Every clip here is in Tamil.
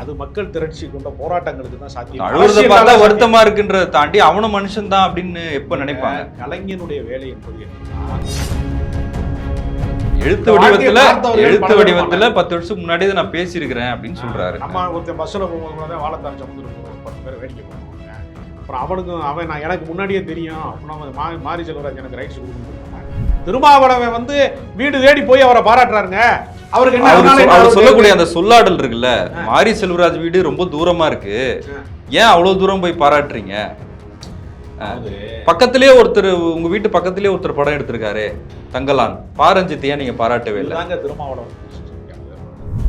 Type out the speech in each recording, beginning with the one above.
அது மக்கள் திரட்சி கொண்ட போராட்டங்களுக்கு தான் சாத்தியம். வருத்தமா இருக்குன்றத தாண்டி அவனும் மனுஷன் தான் அப்படின்னு எப்ப நினைப்பாங்க? கலைஞனுடைய வேலை என்பது எழுத்து வடிவத்துல எழுத்து வடிவத்துல பத்து வருஷம் முன்னாடியே இதை நான் பேசியிருக்கிறேன் அப்படின்னு சொல்றாரு. நம்ம ஒருத்தன் பஸ்ஸில் போகும்போது வாழைத்தார் சமுதிரம் பத்து பேர் வேடிக்கை பார்ப்பாங்க. அப்புறம் அவனுக்கும் அவன் நான் எனக்கு முன்னாடியே தெரியும். அப்படின்னா மாரி செல்வராஜ் எனக்கு ரைட்ஸ் கொடுக்கணும். திருமாவளவன் வந்து வீடு தேடி போய் அவரை பாராட்டுறாருங்க. அவருக்கு என்ன சொல்லக்கூடிய அந்த சொல்லாடல் இருக்குல்ல மாரி செல்வராஜ் வீடு ரொம்ப தூரமா இருக்கு. ஏன் அவ்வளவு தூரம் போய் பாராட்டுறீங்க? அதாவது பக்கத்திலேயே ஒருத்தர் உங்க வீட்டு பக்கத்திலேயே ஒருத்தர் படம் எடுத்திருக்காரு தங்கலான். பாரஞ்சித் ஏன் நீங்க பாராட்டவே இல்லை. திருமாவளவன்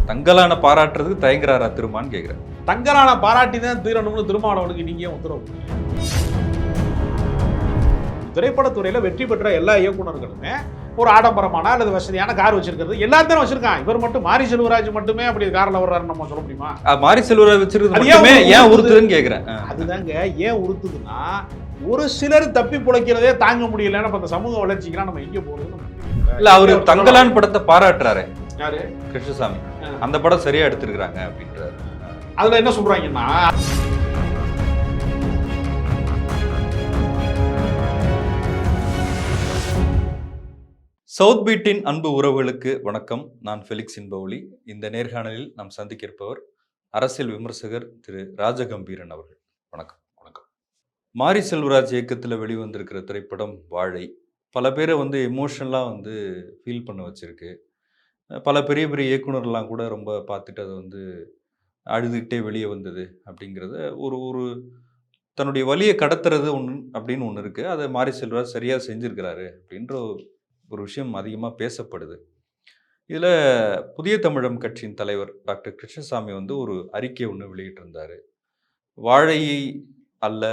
தங்கலான பாராட்டுறதுக்கு தயங்குறாரா திருமான்னு கேக்குறேன். தங்கரான பாராட்டி தான் தீரணும்னு திருமாவளவனுக்கு நீங்க உத்தரவு? திரைப்படத்துறையில வெற்றி பெற்ற எல்லா இயக்குனர்களுமே ஒரு ஆடம்பரமான அல்லது வசதியான கார் வச்சிருக்கிறது எல்லாத்தையும் வச்சிருக்கான் இவர் மட்டும் மாரி செல்வராஜ் மட்டுமே அப்படி கார்ல வர்றாருன்னு நம்ம சொல்ல முடியுமா மாரி செல்வராஜ் வச்சிருக்கிறது ஏன்? உறுத்துதுன்னு கேக்குறேன் அஹ். அதுதாங்க ஏன் உறுத்துதுன்னா ஒரு சிலர் தப்பி பிழைக்கிறதே தாங்க முடியலன்னு அந்த சமூக வளர்ச்சிக்கெல்லாம் நம்ம எங்க தெரியல. இல்ல அவரு தங்கலான் படத்தை பாராட்டுறாரு யாரு கிருஷ்ணசாமி. அந்த படம் சரியா எடுத்திருக்கிறாங்க அப்படின்றாரு அதுல என்ன சொல்றாங்கன்னா சவுத் பீட்டின் அன்பு உறவுகளுக்கு வணக்கம். நான் ஃபெலிக்ஸ் இன்பவுலி. இந்த நேர்காணலில் நாம் சந்திக்க இருப்பவர் அரசியல் விமர்சகர் திரு ராஜகம்பீரன் அவர்கள். வணக்கம். வணக்கம். மாரி செல்வராஜ் இயக்கத்தில் வெளிவந்திருக்கிற திரைப்படம் வாழை. பல பேரை வந்து எமோஷனலாக வந்து ஃபீல் பண்ண வச்சிருக்கு. பல பெரிய பெரிய இயக்குனர்லாம் கூட ரொம்ப பார்த்துட்டு அதை வந்து அழுதுகிட்டே வெளியே வந்தது அப்படிங்கிறத ஒரு ஒரு தன்னுடைய வழியை கடத்துறது ஒன்று அப்படின்னு ஒன்று இருக்குது அதை மாரி செல்வராஜ் சரியாக செஞ்சுருக்கிறாரு அப்படின்ற ஒரு விஷயம் அதிகமாக பேசப்படுது. இதில் புதிய தமிழம் கட்சியின் தலைவர் டாக்டர் கிருஷ்ணசாமி வந்து ஒரு அறிக்கை ஒன்று வெளியிட்டிருந்தார். வாழையை அல்ல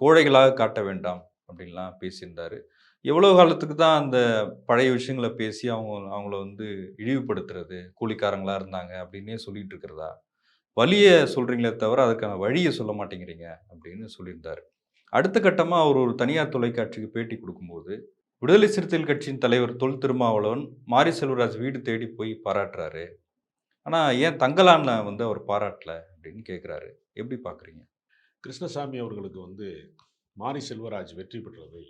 கோழைகளாக காட்ட வேண்டாம் அப்படின்லாம் பேசியிருந்தார். எவ்வளோ காலத்துக்கு தான் அந்த பழைய விஷயங்களை பேசி அவங்க அவங்கள வந்து இழிவுபடுத்துறது கூலிக்காரங்களாக இருந்தாங்க அப்படின்னே சொல்லிட்டு இருக்கிறதா? வழியை சொல்கிறீங்களே தவிர அதுக்கான வழியை சொல்ல மாட்டேங்கிறீங்க அப்படின்னு சொல்லியிருந்தார். அடுத்த கட்டமாக அவர் ஒரு தனியார் தொலைக்காட்சிக்கு பேட்டி கொடுக்கும்போது விடுதலை சிறுத்தைகள் கட்சியின் தலைவர் தொல் திருமாவளவன் மாரி செல்வராஜ் வீடு தேடி போய் பாராட்டுறாரு. ஆனால் ஏன் தங்கலான்ல வந்து அவர் பாராட்டல அப்படின்னு கேட்குறாரு எப்படி பார்க்குறீங்க கிருஷ்ணசாமி அவர்களுக்கு வந்து மாரி செல்வராஜ் வெற்றி பெற்றதை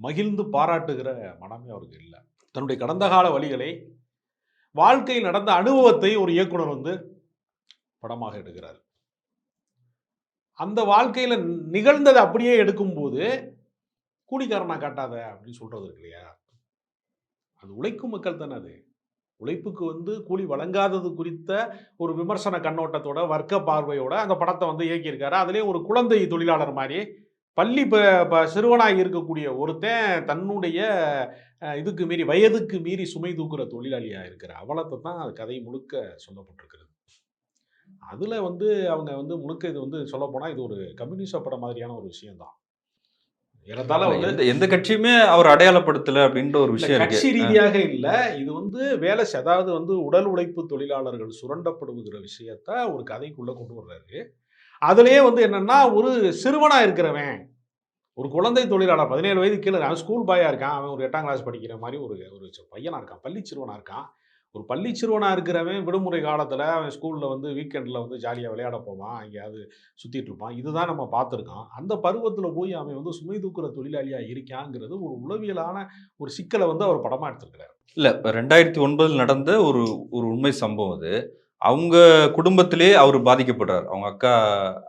மகிழ்ந்து பாராட்டுகிற மனமே அவருக்கு இல்லை. தன்னுடைய கடந்த கால வழிகளை வாழ்க்கையில் நடந்த அனுபவத்தை ஒரு இயக்குனர் வந்து படமாக எடுக்கிறார். அந்த வாழ்க்கையில் நிகழ்ந்ததை அப்படியே எடுக்கும்போது கூலிக்காரனா காட்டாத அப்படின்னு சொல்றது இருக்கு இல்லையா? அது உழைக்கும் மக்கள் தானே அது. உழைப்புக்கு வந்து கூலி வழங்காதது குறித்த ஒரு விமர்சன கண்ணோட்டத்தோட வர்க்க பார்வையோட அந்த படத்தை வந்து இயக்கியிருக்காரு. அதுலேயும் ஒரு குழந்தை தொழிலாளர் மாதிரி பள்ளி இப்போ சிறுவனாக இருக்கக்கூடிய ஒருத்தன் தன்னுடைய இதுக்கு மீறி வயதுக்கு மீறி சுமை தூக்குற தொழிலாளியாக இருக்கிற அவலத்தை தான் அது கதை முழுக்க சொல்லப்பட்டிருக்கிறது. அதில் வந்து அவங்க வந்து முழுக்க இது வந்து சொல்லப்போனால் இது ஒரு கம்யூனிச படம் மாதிரியான ஒரு விஷயம்தான். வந்து எந்த கட்சியுமே அவர் அடையாளப்படுத்தல அப்படின்ற ஒரு விஷயம் கட்சி ரீதியாக இல்ல. இது வந்து வேலை அதாவது வந்து உடல் உழைப்பு தொழிலாளர்கள் சுரண்டப்படுகிற விஷயத்த ஒரு கதைக்குள்ள கொண்டு வர்றாரு. அதுலயே வந்து என்னன்னா ஒரு சிறுவனா இருக்கிறவன் ஒரு குழந்தை தொழிலாளர் பதினேழு வயது கீழே அவன் ஸ்கூல் பாயா இருக்கான். அவன் ஒரு எட்டாம் கிளாஸ் படிக்கிற மாதிரி ஒரு ஒரு பையனா இருக்கான். பள்ளி சிறுவனா இருக்கான். ஒரு பள்ளி சிறுவனாக இருக்கிறவன் விடுமுறை காலத்தில் அவன் ஸ்கூலில் வந்து வீக்கெண்டில் வந்து ஜாலியாக விளையாட போவான். எங்கேயாவது சுற்றிட்டு இருப்பான். இதுதான் நம்ம பார்த்துருக்கோம் அந்த பருவத்தில் போய் அவன் வந்து சுமை தூக்குற தொழிலாளியாக இருக்காங்கிறது ஒரு உளவியலான ஒரு சிக்கலை வந்து அவர் படமாக எடுத்திருக்கிறார். இல்லை இப்போ ரெண்டாயிரத்தி ஒன்பதில் நடந்த ஒரு ஒரு உண்மை சம்பவம் அது. அவங்க குடும்பத்திலே அவர் பாதிக்கப்படுறார். அவங்க அக்கா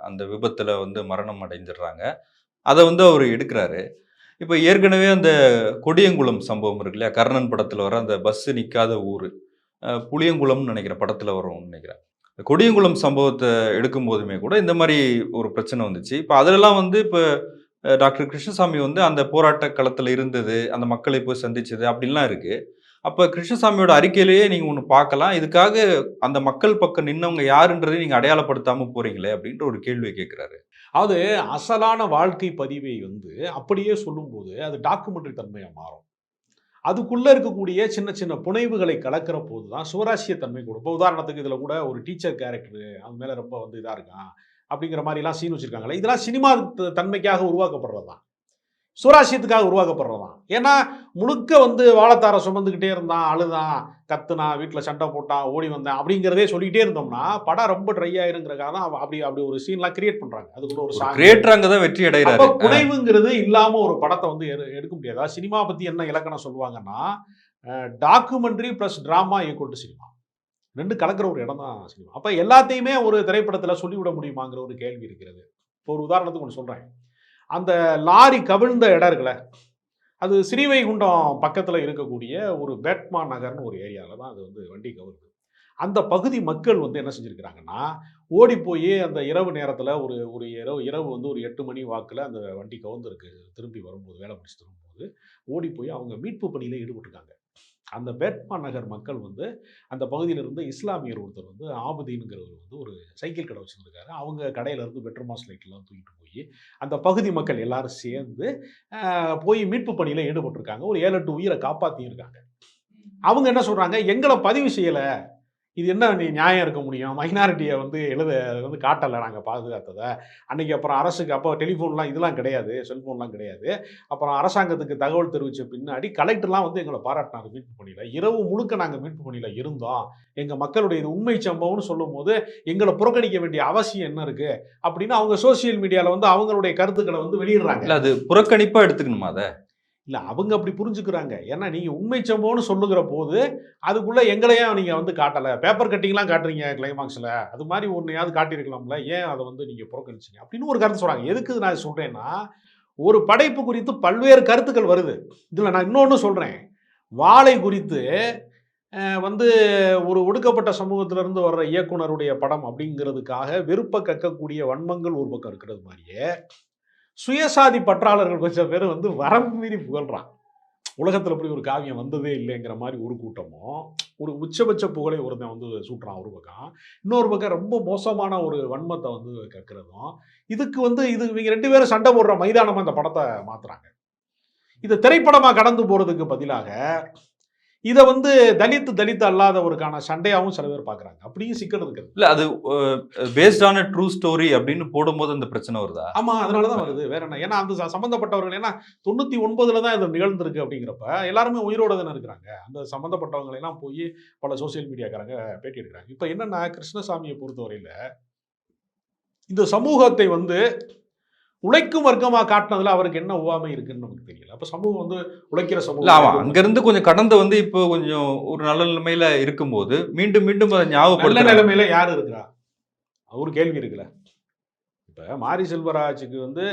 அந்த விபத்தில் வந்து மரணம் அடைஞ்சிடுறாங்க அதை வந்து அவர் எடுக்கிறாரு. இப்போ ஏற்கனவே அந்த கொடியங்குளம் சம்பவம் இருக்கு இல்லையா? கர்ணன் படத்தில் வர அந்த பஸ் நிற்காத ஊர். புளியங்குளம்னு நினைக்கிறேன் படத்தில் வரும்னு நினைக்கிறேன். கொடியங்குளம் சம்பவத்தை எடுக்கும் போதுமே கூட இந்த மாதிரி ஒரு பிரச்சனை வந்துச்சு. இப்போ அதிலெல்லாம் வந்து இப்போ டாக்டர் கிருஷ்ணசாமி வந்து அந்த போராட்ட களத்தில் இருந்தது அந்த மக்களை போய் சந்திச்சது அப்படின்லாம் இருக்குது அப்போ கிருஷ்ணசாமியோட அறிக்கையிலேயே நீங்கள் ஒன்று பார்க்கலாம். இதுக்காக அந்த மக்கள் பக்கம் நின்னவங்க யாருன்றதை நீங்கள் அடையாளப்படுத்தாமல் போகிறீங்களே அப்படின்ற ஒரு கேள்வியை கேட்குறாரு அது அசலான வாழ்க்கை பதிவை வந்து அப்படியே சொல்லும்போது அது டாக்குமெண்ட்ரி தன்மையாக மாறும். அதுக்குள்ளே இருக்கக்கூடிய சின்ன சின்ன புனைவுகளை கலக்கிற போது தான் சுவராசிய தன்மை கொடுப்போம் இப்போ உதாரணத்துக்கு இதில் கூட ஒரு டீச்சர் கேரக்டர் அது மேலே ரொம்ப வந்து இதாக இருக்கான் அப்படிங்கிற மாதிரிலாம் சீன் வச்சுருக்காங்களே இதெல்லாம் சினிமா தன்மைக்காக உருவாக்கப்படுறது தான் சுவராசியத்துக்காக உருவாக்கப்படுறதான் ஏன்னா முழுக்க வந்து வாழைத்தார சுமந்துக்கிட்டே இருந்தான் அழுதான் கத்துனான் வீட்டில் சண்டை போட்டான் ஓடி வந்தேன் அப்படிங்கிறதே சொல்லிக்கிட்டே இருந்தோம்னா படம் ரொம்ப ட்ரை ஆயிருங்கிறக்காக தான் அப்படி அப்படி ஒரு சீன்லாம் கிரியேட் பண்றாங்க. அதுக்குள்ள ஒரு song. கிரியேட்டர் அங்கதான் வெற்றி அப்ப அடைகிறாரு புனைவுங்கிறது இல்லாம ஒரு படத்தை வந்து எடு- எடுக்க முடியாது. சினிமா பத்தி என்ன இலக்கணம் சொல்லுவாங்கன்னா documentary plus drama equal to cinema ரெண்டு கலக்கிற ஒரு இடம் தான் சினிமா அப்ப எல்லாத்தையுமே ஒரு திரைப்படத்துல சொல்லிவிட முடியுமாங்கிற ஒரு கேள்வி இருக்கிறது. இப்போ ஒரு உதாரணத்துக்கு ஒன்று சொல்றேன். அந்த லாரி கவிழ்ந்த இடம் இருக்குல்ல அது ஸ்ரீவைகுண்டம் பக்கத்தில் இருக்கக்கூடிய ஒரு பேட்மா நகர்னு ஒரு ஏரியாவில் தான் அது வந்து வண்டி கவுருது அந்த பகுதி மக்கள் வந்து என்ன செஞ்சுருக்கிறாங்கன்னா ஓடி போய் அந்த இரவு நேரத்தில் ஒரு ஒரு இரவு இரவு வந்து ஒரு எட்டு மணி வாக்கில் அந்த வண்டி கவுந்திருக்கு திரும்பி வரும்போது வேலை முடிச்சு திரும்பும்போது ஓடி போய் அவங்க மீட்பு பணியில் ஈடுபட்டிருக்காங்க. அந்த பேட்மா நகர் மக்கள் வந்து அந்த பகுதியில் இருந்து இஸ்லாமியர் ஒருத்தர் வந்து ஆபதீனுங்கிறவர் வந்து ஒரு சைக்கிள் கடை வச்சுருக்காரு அவங்க கடையில இருந்து பெட்ரோமாஸ் லைட்லாம் தூக்கிட்டு போய் அந்த பகுதி மக்கள் எல்லாரும் சேர்ந்து போய் மீட்பு பணியில் ஈடுபட்டிருக்காங்க. ஒரு ஏழு எட்டு உயிரை காப்பாற்றியிருக்காங்க அவங்க என்ன சொல்கிறாங்க எங்களை பதிவு செய்யலை. இது என்ன நீ நியாயம் இருக்க முடியும்? மைனாரிட்டியை வந்து எழுத வந்து காட்டலை நாங்கள் பாதுகாத்ததை. அன்னைக்கு அப்புறம் அரசுக்கு அப்போ டெலிஃபோன்லாம் இதெல்லாம் கிடையாது செல்ஃபோன்லாம் கிடையாது. அப்புறம் அரசாங்கத்துக்கு தகவல் தெரிவித்த பின்னாடி கலெக்டர்லாம் வந்து எங்களை பாராட்டினாங்க மீட்பு பணியில். இரவு முழுக்க நாங்கள் மீட்பு பணியில் இருந்தோம். எங்கள் மக்களுடைய இது உண்மை சம்பவம்னு சொல்லும்போது எங்களை புறக்கணிக்க வேண்டிய அவசியம் என்ன இருக்கு? அப்படின்னு அவங்க சோஷியல் மீடியாவில் வந்து அவங்களுடைய கருத்துக்களை வந்து வெளியிடுறாங்க. அது புறக்கணிப்பாக எடுத்துக்கணுமா அதை? இல்லை அவங்க அப்படி புரிஞ்சுக்கிறாங்க. ஏன்னா நீங்கள் உண்மை சம்பவம்னு சொல்லுகிற போது அதுக்குள்ளே எங்களையும் நீங்கள் வந்து காட்டலை. பேப்பர் கட்டிங்லாம் காட்டுறீங்க கிளைமாக்ஸில் அது மாதிரி ஒன்றையாவது காட்டியிருக்கலாம்ல. ஏன் அதை வந்து நீங்கள் புறக்கணிச்சீங்க? அப்படின்னு ஒரு கருத்து சொல்கிறாங்க எதுக்கு நான் சொல்கிறேன்னா ஒரு படைப்பு குறித்து பல்வேறு கருத்துக்கள் வருது. இதில் நான் இன்னொன்று சொல்கிறேன் வாழை குறித்து வந்து ஒரு ஒடுக்கப்பட்ட சமூகத்திலிருந்து வர்ற இயக்குனருடைய படம் அப்படிங்கிறதுக்காக விருப்ப கக்கக்கூடிய வன்மங்கள் ஒரு பக்கம் இருக்கிறது மாதிரியே சுயசாதி பற்றாளர்கள் கொஞ்சம் பேர் வந்து வரம்பு மீறி புகழ்றான் உலகத்தில் இப்படி ஒரு காவியம் வந்ததே இல்லைங்கிற மாதிரி ஒரு கூட்டமும் ஒரு உச்சபட்ச புகழை ஒருத்தன் வந்து சூட்டுறான் ஒரு பக்கம். இன்னொரு பக்கம் ரொம்ப மோசமான ஒரு வன்மத்தை வந்து கற்கிறதும் இதுக்கு வந்து இது இவங்க ரெண்டு பேரும் சண்டை போடுற மைதானமாக அந்த படத்தை மாத்துறாங்க. இதை திரைப்படமாக கடந்து போகிறதுக்கு பதிலாக இதை வந்து தலித்து தலித்து அல்லாதவருக்கான சண்டையாவும் சில பேர் பார்க்கறாங்க அப்படியும் சிக்கல் இருக்குது. இல்ல அது பேஸ்ட் ஆன் ட்ரூ ஸ்டோரி அப்படின்னு போடும்போது அந்த பிரச்சனை வருதா? ஆமா அதனால தான் வருது. வேற என்ன? ஏன்னா அந்த ச- சம்பந்தப்பட்டவர்கள் ஏன்னா தொண்ணூத்தி ஒன்பதுல தான் இது நிகழ்ந்திருக்கு அப்படிங்கிறப்ப எல்லாருமே உயிரோட தானே இருக்கிறாங்க. அந்த சம்பந்தப்பட்டவங்களை எல்லாம் போய் பல சோசியல் மீடியாக்காரங்க பேட்டி எடுக்கிறாங்க. இப்போ என்னன்னா கிருஷ்ணசாமியை பொறுத்தவரையில இந்த சமூகத்தை வந்து உழைக்கும் வர்க்கமா காட்டினதுல அவருக்கு என்ன உவாமை இருக்குன்னு நமக்கு தெரியல. அப்ப சமூகம் வந்து உழைக்கிற சமூகம் அங்க இருந்து கொஞ்சம் கடந்து வந்து இப்போ கொஞ்சம் ஒரு நல்ல நிலைமையில இருக்கும்போது மீண்டும் மீண்டும் அதை நல்ல ஞாபகப்படுத்த நிலைமையில யார் இருக்கிறா? ஒரு கேள்வி இருக்குல்ல. இப்ப மாரி செல்வராஜுக்கு வந்து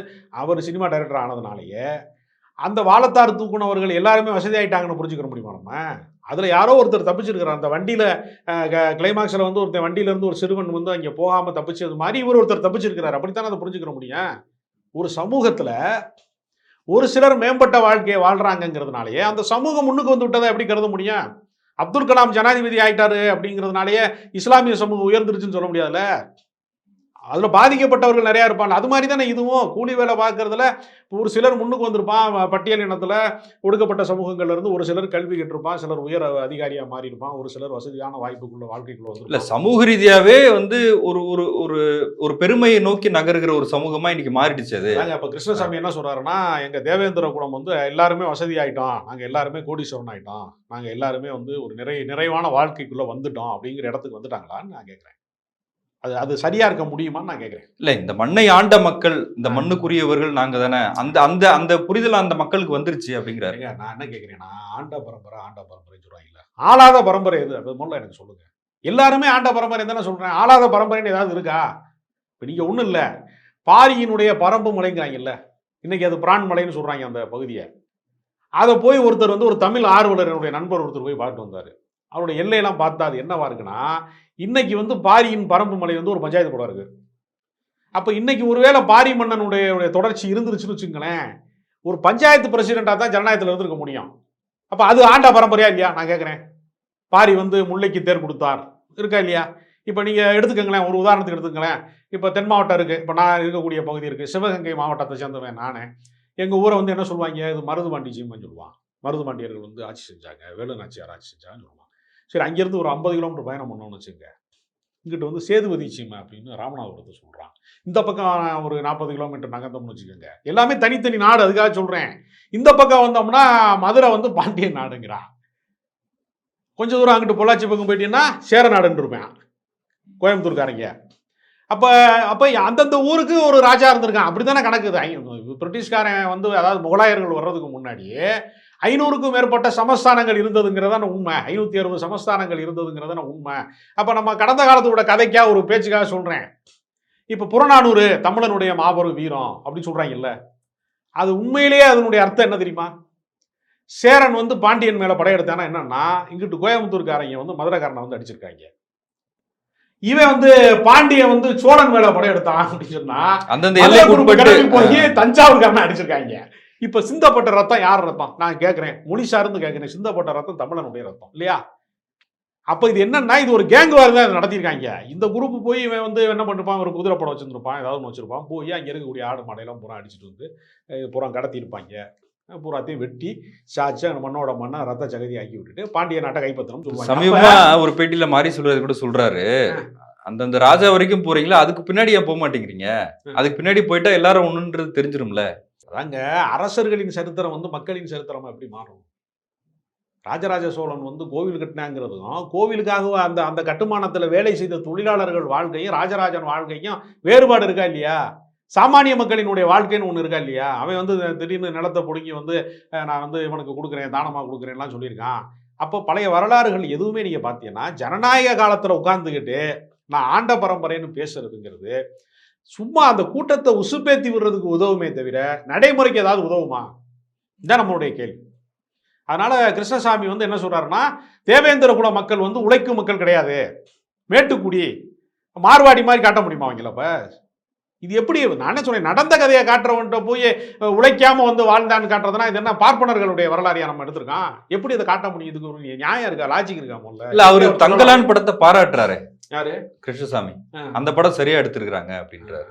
அவர் சினிமா டைரக்டர் ஆனதுனாலயே அந்த வாழத்தார் தூக்குனவர்கள் எல்லாருமே வசதி ஆயிட்டாங்கன்னு புரிஞ்சுக்கிற முடியுமா நம்ம? அதுல யாரோ ஒருத்தர் தப்பிச்சிருக்கிறார். அந்த வண்டியில கிளைமாக்ஸ்ல வந்து ஒருத்தன் வண்டியில இருந்து ஒரு சிறுவன் வந்து அங்க போகாம தப்பிச்சது மாதிரி இவர் ஒருத்தர் தப்பிச்சிருக்கிறார். அப்படித்தானே அதை புரிஞ்சுக்கிற முடியும்? ஒரு சமூகத்துல ஒரு சிலர் மேம்பட்ட வாழ்க்கையை வாழ்றாங்கங்கிறதுனாலயே அந்த சமூகம் முன்னுக்கு வந்து விட்டதை எப்படி கருத முடியும்? அப்துல் கலாம் ஜனாதிபதி ஆயிட்டாரு அப்படிங்கிறதுனாலயே இஸ்லாமிய சமூகம் உயர்ந்துருச்சுன்னு சொல்ல முடியாதுல்ல? அதுல பாதிக்கப்பட்டவர்கள் நிறைய இருப்பாங்க. அது மாதிரி தானே இதுவும்? கூலி வேலை பார்க்கறதுல ஒரு சிலர் முன்னுக்கு வந்திருப்பான். பட்டியல் இனத்துல ஒடுக்கப்பட்ட சமூகங்கள்ல இருந்து ஒரு சிலர் கல்வி கற்றிருப்பான் சிலர் உயர் அதிகாரியா மாறி இருப்பான் ஒரு சிலர் வசதியான வாய்ப்புக்குள்ள வாழ்க்கைக்குள்ள இல்ல சமூக ரீதியாவே வந்து ஒரு ஒரு ஒரு ஒரு பெருமையை நோக்கி நகருகிற ஒரு சமூகமா இன்னைக்கு மாறிடுச்சு அது. அப்ப கிருஷ்ணசாமி என்ன சொல்றாருன்னா எங்க தேவேந்திர குலம் வந்து எல்லாருமே வசதி ஆயிட்டோம் நாங்க எல்லாருமே கோடீஸ்வரன் ஆயிட்டோம். நாங்க எல்லாருமே வந்து ஒரு நிறை நிறைவான வாழ்க்கைக்குள்ள வந்துட்டோம் அப்படிங்கிற இடத்துக்கு வந்துட்டாங்களான்னு நான் கேட்கறேன் அது அது சரியா இருக்க முடியுமான்னு நான் கேட்கறேன் இல்ல இந்த மண்ணை ஆண்ட மக்கள் இந்த மண்ணுக்குரியவர்கள் நாங்க தானே அந்த அந்த அந்த புரிதல் அந்த மக்களுக்கு வந்துருச்சு அப்படிங்கிறாரு. நான் என்ன கேட்குறேன் நான் ஆண்ட பரம்பரை ஆண்ட பரம்பரைன்னு சொல்றாங்கல்ல. ஆளாத பரம்பரை எது? அது முதல்ல எனக்கு சொல்லுங்க. எல்லாருமே ஆண்ட பரம்பரை தானே சொல்றேன் ஆளாத பரம்பரைன்னு ஏதாவது இருக்கா? இப்போ நீங்க ஒன்றும் இல்லை. பாரியினுடைய பரம்பு மலைங்கிறாங்கல்ல. இன்னைக்கு அது பிரான் மலைன்னு சொல்றாங்க அந்த பகுதியை. அதை போய் ஒருத்தர் வந்து ஒரு தமிழ் ஆர்வலர் என்னுடைய நண்பர் ஒருத்தர் போய் பார்த்து வந்தார். அவருடைய எல்லையெல்லாம் பார்த்தா அது என்னவா இருக்குன்னா இன்னைக்கு வந்து பாரியின் பரம்பு மலை வந்து ஒரு பஞ்சாயத்து கூட இருக்கு. அப்போ இன்னைக்கு ஒருவேளை பாரி மன்னனுடைய தொடர்ச்சி இருந்துருச்சுன்னு வச்சுங்களேன் ஒரு பஞ்சாயத்து பிரசிடென்ட்டாக தான் ஜனநாயகத்தில் இருந்திருக்க முடியும். அப்போ அது ஆண்டா பரம்பரையா இல்லையா? நான் கேட்குறேன் பாரி வந்து முல்லைக்கு தேர் கொடுத்தார். இருக்கா இல்லையா? இப்போ நீங்கள் எடுத்துக்கங்களேன் ஒரு உதாரணத்துக்கு எடுத்துக்கங்களேன். இப்போ தென் மாவட்டம் இருக்குது இப்போ நான் இருக்கக்கூடிய பகுதி இருக்குது சிவகங்கை மாவட்டத்தை சேர்ந்தவன் நானே. எங்கள் ஊரை வந்து என்ன சொல்லுவாங்க? இது மருதுபாண்டி ஜீமன் சொல்லுவான். மருதுபாண்டியர்கள் வந்து ஆட்சி செஞ்சாங்க. வேலு நாச்சியார் ஆட்சி செஞ்சாங்கன்னு சரி அங்கேருந்து ஒரு ஐம்பது கிலோமீட்டர் பயணம் பண்ணோம்னு வச்சுங்க இங்கிட்டு வந்து சேதுபதி சீமை அப்படின்னு ராமநாதபுரத்தை சொல்கிறான் இந்த பக்கம் ஒரு நாற்பது கிலோமீட்டர் நகர்ந்தோம்னு வச்சுக்கோங்க. எல்லாமே தனித்தனி நாடு அதுக்காக சொல்கிறேன் இந்த பக்கம் வந்தோம்னா மதுரை வந்து பாண்டியன் நாடுங்கிறான். கொஞ்சம் தூரம் அங்கிட்டு பொள்ளாச்சி பக்கம் போயிட்டீங்கன்னா சேர நாடுன்னு இருப்பேன். கோயம்புத்தூர்காரங்க. அப்போ அப்போ அந்தந்த ஊருக்கு ஒரு ராஜா இருந்திருக்கான். அப்படி தானே கணக்குது பிரிட்டிஷ்காரன் வந்து அதாவது முகலாயர்கள் வர்றதுக்கு முன்னாடியே ஐநூறுக்கும் மேற்பட்ட சமஸ்தானங்கள் இருந்ததுங்கிறதான உண்மை. ஐநூற்றி அறுபது சமஸ்தானங்கள் இருந்ததுங்கிறதான உண்மை. அப்போ நம்ம கடந்த காலத்தோட கதைக்காக ஒரு பேச்சுக்காக சொல்கிறேன் இப்போ புறநானூறு தமிழனுடைய மாபெரும் வீரம் அப்படின்னு சொல்கிறாங்கல்ல அது உண்மையிலேயே அதனுடைய அர்த்தம் என்ன தெரியுமா? சேரன் வந்து பாண்டியன் மேலே படையெடுத்தானா என்னன்னா இங்கிட்டு கோயம்புத்தூர்காரங்க வந்து மதுரைக்காரனை வந்து அடிச்சிருக்காங்க. இவன் வந்து பாண்டியன் வந்து சோழன் மேல படையெடுத்தான் அப்படின்னு சொன்னா அந்தந்த போய் தஞ்சாவூர்காரனை அடிச்சிருக்காங்க. இப்ப சிந்தப்பட்ட ரத்தம் யார் ரத்தம்? நான் கேட்கிறேன் மொழி சார்ந்து கேட்கிறேன் சிந்தப்பட்ட ரத்தம் தமிழனுடைய ரத்தம். இல்லையா? அப்ப இது என்னன்னா இது ஒரு கேங் வார் தான் நடத்திருக்காங்க இந்த குரூப் போய் இவன் வந்து என்ன பண்ணிருப்பான்? ஒரு குதிரை படம் வச்சிருப்பான் ஏதாவது ஒன்று வச்சிருப்பான். போய் அங்க இருக்கக்கூடிய ஆடு மாடையெல்லாம் பூரா அடிச்சிட்டு வந்து பூரா கடத்தியிருப்பாங்க. பூராத்தையும் வெட்டி சாச்சு அந்த மண்ணோட மண்ணை ரத்த சகதி ஆக்கி விட்டுட்டு பாண்டிய நாட்டை கைப்பற்றணும் சொல்லுவாங்க. சமீபமா ஒரு பேட்டியில மாரி சொல்றது கூட சொல்றாரு. அந்தந்த ராஜா வரைக்கும் போறீங்களா? அதுக்கு பின்னாடி ஏன் போக மாட்டேங்கிறீங்க. அதுக்கு பின்னாடி போயிட்டா எல்லாரும் ஒண்ணுன்றது தெரிஞ்சிரும்ல. அதாங்க அரசர்களின் சரித்திரம் வந்து மக்களின் சரித்திரமாக எப்படி மாறும்? ராஜராஜ சோழன் வந்து கோவில் கட்டினாங்கிறதும் கோவிலுக்காக அந்த அந்த கட்டுமானத்தில் வேலை செய்த தொழிலாளர்கள் வாழ்க்கையும் ராஜராஜன் வாழ்க்கையும் வேறுபாடு இருக்கா இல்லையா? சாமானிய மக்களினுடைய வாழ்க்கைன்னு ஒன்று இருக்கா இல்லையா? அவன் வந்து திடீர்னு நிலத்தை பிடுங்கி வந்து நான் வந்து இவனுக்கு கொடுக்குறேன் தானமாக கொடுக்குறேன்லாம் சொல்லியிருக்கான். அப்போ பழைய வரலாறுகள் எதுவுமே நீங்கள் பார்த்தீங்கன்னா ஜனநாயக காலத்தில் உட்காந்துக்கிட்டு நான் ஆண்ட பரம்பரைன்னு பேசுறதுங்கிறது சும்மா அந்த கூட்டத்தை உசுப்பேத்தி விடுறதுக்கு உதவுமே தவிர நடைமுறைக்கு ஏதாவது உதவுமா? இதுதான் நம்மளுடைய கேள்வி. அதனால கிருஷ்ணசாமி வந்து என்ன சொல்றாருன்னா தேவேந்திர குல மக்கள் வந்து உழைக்கும் மக்கள் கிடையாது. மேட்டுக்குடி மார்வாடி மாதிரி காட்ட முடியுமா அவங்கள இது எப்படி? நான் என்ன சொன்னேன் நடந்த கதையை காட்டுறவன்ட்ட போய் உழைக்காம வந்து வாழ்ந்தான்னு காட்டுறதுனா இது என்ன பார்ப்பனர்களுடைய வரலாறையா நம்ம எடுத்திருக்கான்? எப்படி இதை காட்ட முடியும்? இதுக்கு ஒரு நியாயம் இருக்கா? லாஜிக் இருக்கா முதல்ல? இல்ல அவரு தங்கலான் படத்தை பாராட்டுறாரு. யாரு? கிருஷ்ணசாமி. அந்த படம் சரியா எடுத்திருக்கிறாங்க அப்படின்றாரு.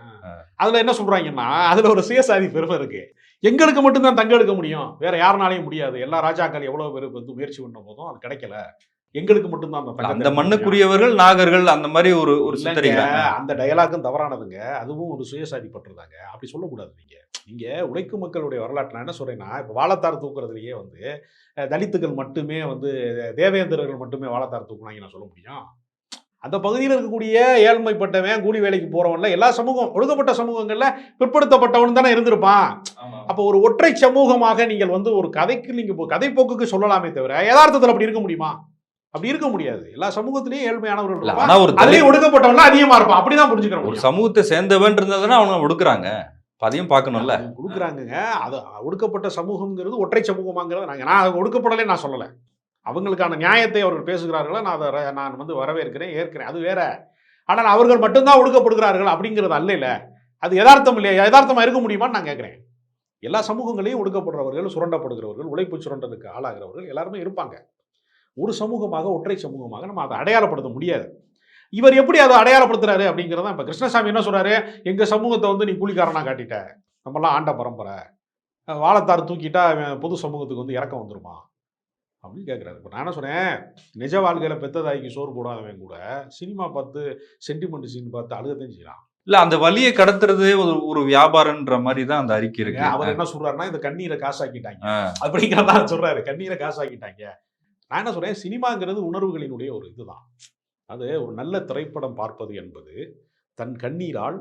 அதுல என்ன சொல்றாங்கன்னா அதுல ஒரு சுயசாதி பெருமை இருக்கு. எங்களுக்கு மட்டும்தான் தங்க எடுக்க முடியும். வேற யாருனாலையும் முடியாது. எல்லா ராஜாக்கள் எவ்வளவு பேர் வந்து முயற்சி பண்ண போதும் அது கிடைக்கல. எங்களுக்கு மட்டும்தான் அந்த. மண்ணுக்குரியவர்கள் நாகர்கள் அந்த மாதிரி ஒரு ஒரு அந்த டயலாக்கும் தவறானதுங்க. அதுவும் ஒரு சுயசாதி பட்டுறதாங்க அப்படி சொல்லக்கூடாது நீங்க. நீங்க உழைக்கும் மக்களுடைய வரலாற்று நான் என்ன சொல்றேன்னா இப்போ வாழத்தார் தூக்குறதுலயே வந்து தலித்துகள் மட்டுமே வந்து தேவேந்திரர்கள் மட்டுமே வாழத்தார் தூக்குனாங்க நான் சொல்ல முடியும். அந்த பகுதியில் இருக்கக்கூடிய ஏழ்மைப்பட்டவன் கூலி வேலைக்கு போறவன்ல எல்லா சமூகம் ஒடுக்கப்பட்ட சமூகங்கள்ல பிற்படுத்தப்பட்டவன் தானே இருந்திருப்பான். அப்போ ஒரு ஒற்றை சமூகமாக நீங்கள் வந்து ஒரு கதைக்கு நீங்க இப்போ கதைப்போக்குக்கு சொல்லலாமே தவிர யதார்த்தத்தில் அப்படி இருக்க முடியுமா? அப்படி இருக்க முடியாது. எல்லா சமூகத்திலையும் ஏழ்மையானவர்கள். ஆனா ஒரு அதுலயும் ஒடுக்கப்பட்டவன்லாம் அதிகமா இருப்பான். அப்படிதான் புரிஞ்சுக்கிறோம் ஒரு சமூகத்தை சேர்ந்தவன் இருந்ததுன்னா அவனை ஒடுக்குறாங்க. அதையும் பார்க்கணும்ல. கொடுக்குறாங்கங்க அது ஒடுக்கப்பட்ட சமூகம்ங்கிறது ஒற்றை சமூகமாங்கிறது நாங்க நான் ஒடுக்கப்படலை நான் சொல்லலை. அவங்களுக்கான நியாயத்தை அவர்கள் பேசுகிறார்களா? நான் அதை நான் வந்து வரவேற்கிறேன் ஏற்கிறேன். அது வேற. ஆனால் அவர்கள் மட்டும்தான் ஒடுக்கப்படுகிறார்கள் அப்படிங்கிறது அல்ல இல்லை. அது யதார்த்தம் இல்லையா? யதார்த்தமாக இருக்க முடியுமான்னு நான் கேட்குறேன். எல்லா சமூகங்களையும் ஒடுக்கப்படுறவர்கள் சுரண்டப்படுகிறவர்கள் உழைப்பு சுரண்டலுக்கு ஆளாகிறவர்கள் எல்லாருமே இருப்பாங்க. ஒரு சமூகமாக ஒற்றை சமூகமாக நம்ம அதை அடையாளப்படுத்த முடியாது. இவர் எப்படி அதை அடையாளப்படுத்துறாரு அப்படிங்கிறத இப்போ கிருஷ்ணசாமி என்ன சொல்கிறாரு எங்கள் சமூகத்தை வந்து நீ கூலிக்காரனாக காட்டிட்ட. நம்மலாம் ஆண்ட பரம்பரை. வாழத்தார் வாழைத்தார் தூக்கிட்டா அவன் பொது சமூகத்துக்கு வந்து இறக்கம் வந்துருமா? அப்படின்னு கேட்குறாரு. இப்போ நான் என்ன சொன்னேன் நிஜ வாழ்க்கையில் பெத்ததாய்க்கு சோறு போடாதவன் கூட சினிமா பார்த்து சென்டிமெண்ட் சீன் பார்த்து அழுகத்தையும் செய்யலாம் இல்ல அந்த வலியை கடத்துறது ஒரு ஒரு வியாபாரம்ன்ற மாதிரி தான் அந்த அறிக்கை இருக்கு. அவர் என்ன சொல்றாருன்னா இந்த கண்ணீரை காசாக்கிட்டாங்க. அப்படிங்கிறதா சொல்றாரு. கண்ணீரை காசாக்கிட்டாங்க. நான் என்ன சொல்றேன் சினிமாங்கிறது உணர்வுகளினுடைய ஒரு இதுதான். அது ஒரு நல்ல திரைப்படம் பார்ப்பது என்பது தன் கண்ணீரால்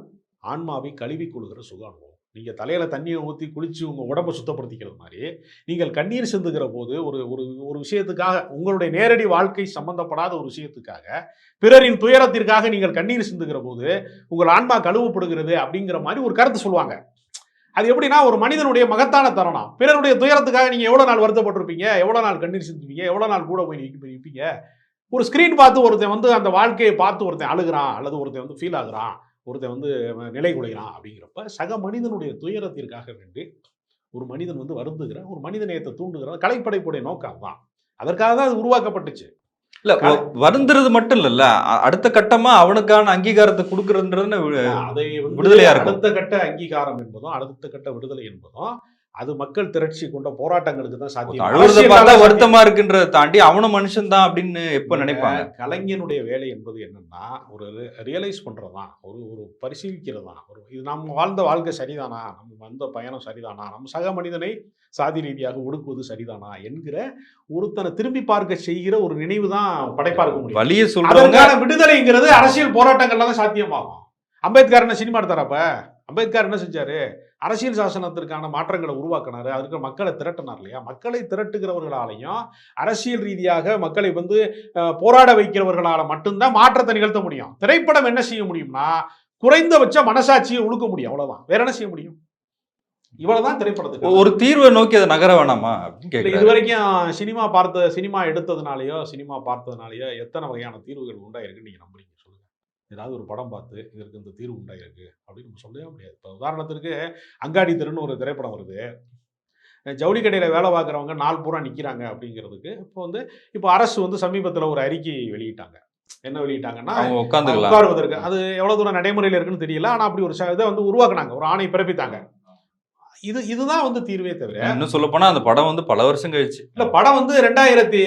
ஆன்மாவை கழுவி கொள்கிற சுக அனுபவம். நீங்கள் தலையில் தண்ணியை ஊற்றி குளித்து உங்கள் உடம்பை சுத்தப்படுத்திக்கிறது மாதிரி நீங்கள் கண்ணீர் சிந்துகிற போது ஒரு ஒரு ஒரு விஷயத்துக்காக உங்களுடைய நேரடி வாழ்க்கை சம்பந்தப்படாத ஒரு விஷயத்துக்காக பிறரின் துயரத்திற்காக நீங்கள் கண்ணீர் சிந்துகிற போது உங்கள் ஆன்மா கழுவப்படுகிறது அப்படிங்கிற மாதிரி ஒரு கருத்து சொல்லுவாங்க. அது எப்படின்னா ஒரு மனிதனுடைய மகத்தான தருணம். பிறருடைய துயரத்துக்காக நீங்கள் எவ்வளோ நாள் வருத்தப்பட்டிருப்பீங்க? எவ்வளோ நாள் கண்ணீர் சிந்துவீங்க? எவ்வளோ நாள் கூட போய் நிற்பீங்க ஒரு ஸ்கிரீன் பார்த்து ஒருத்தன் வந்து அந்த வாழ்க்கையை பார்த்து ஒருத்தன் அழுகிறான் அல்லது ஒருத்தன் வந்து ஃபீல் ஆகுறான். ஒருத்தன் வந்து நிலை குலைகிறான் அப்படிங்கிறப்ப சக மனிதனுடைய துயரத்திற்காக வேண்டி ஒரு மனிதன் வந்து வருந்துகிறான் ஒரு மனித நேயத்தை தூண்டுகிறான் கலைப்படைப்புடைய நோக்கம் தான் அதற்காக தான் அது உருவாக்கப்பட்டுச்சு இல்ல வருந்துறது மட்டும் இல்லல்ல அடுத்த கட்டமா அவனுக்கான அங்கீகாரத்தை கொடுக்கறதுன்றது அதை விடுதலையா. அடுத்த கட்ட அங்கீகாரம் என்பதும் அடுத்த கட்ட விடுதலை என்பதும் அது மக்கள் திரட்சி கொண்ட போராட்டங்களுக்கு தான் சாத்தியம். வருத்தமா இருக்குன்றத தாண்டி அவனும் மனுஷன் தான் அப்படின்னு எப்ப நினைப்பாங்க? கலைஞனுடைய வேலை என்பது என்னன்னா ஒரு ரியலைஸ் பண்றது தான் ஒரு ஒரு பரிசீலிக்கிறது தான் ஒரு இது நம்ம வாழ்ந்த வாழ்க்கை சரிதானா? நம்ம வந்த பயணம் சரிதானா? நம்ம சக மனிதனை சாதி ரீதியாக ஒடுக்குவது சரிதானா? என்கிற ஒருத்தனை திரும்பி பார்க்க செய்கிற ஒரு நினைவு தான் படைப்பா இருக்க முடியும். வழிய அதற்கான விடுதலைங்கிறது அரசியல் போராட்டங்கள்ல தான் சாத்தியமாகும். அம்பேத்கர் என்ன சினிமா எடுத்தாரப்ப அம்பேத்கர் என்ன செஞ்சாரு? அரசியல் சாசனத்திற்கான மாற்றங்களை உருவாக்கினாரு. அதுக்கு மக்களை திரட்டினார் இல்லையா? மக்களை திரட்டுகிறவர்களாலையும் அரசியல் ரீதியாக மக்களை வந்து போராட வைக்கிறவர்களால மட்டும்தான் மாற்றத்தை நிகழ்த்த முடியும். திரைப்படம் என்ன செய்ய முடியும்னா குறைந்தபட்ச மனசாட்சியை உழுக்க முடியும். அவ்வளவுதான். வேற என்ன செய்ய முடியும்? இவ்வளவுதான் திரைப்படத்துக்கு. ஒரு தீர்வை நோக்கி அதை நகர வேணாமா? இது வரைக்கும் சினிமா பார்த்த சினிமா எடுத்ததுனாலயோ சினிமா பார்த்ததுனாலயோ எத்தனை வகையான தீர்வுகள் உண்டாயிருக்குன்னு நீங்க நம்புறீங்க? ஏதாவது ஒரு படம் பார்த்து இதற்கு இந்த தீர்வு உண்டாயிருக்கு அப்படின்னு நம்ம சொல்லவே முடியாது. இப்போ உதாரணத்திற்கு அங்காடி தெருன்னு ஒரு திரைப்படம் வருது. ஜவுளி கடையில் வேலை பார்க்குறவங்க நாள் பூரா நிற்கிறாங்க அப்படிங்கிறதுக்கு இப்போ வந்து இப்போ அரசு வந்து சமீபத்தில் ஒரு அறிக்கை வெளியிட்டாங்க. என்ன வெளியிட்டாங்கன்னா உட்காந்துக்கலாம் உட்காருவதற்கு அது எவ்வளவு தூரம் நடைமுறையில் இருக்குன்னு தெரியல. ஆனா அப்படி ஒரு இதை வந்து உருவாக்குனாங்க. ஒரு ஆணை பிறப்பித்தாங்க. இது இதுதான் வந்து தீர்வே தவிர இன்னும் சொல்ல போனா அந்த படம் வந்து பல வருஷம் கழிச்சு. இல்ல படம் வந்து ரெண்டாயிரத்தி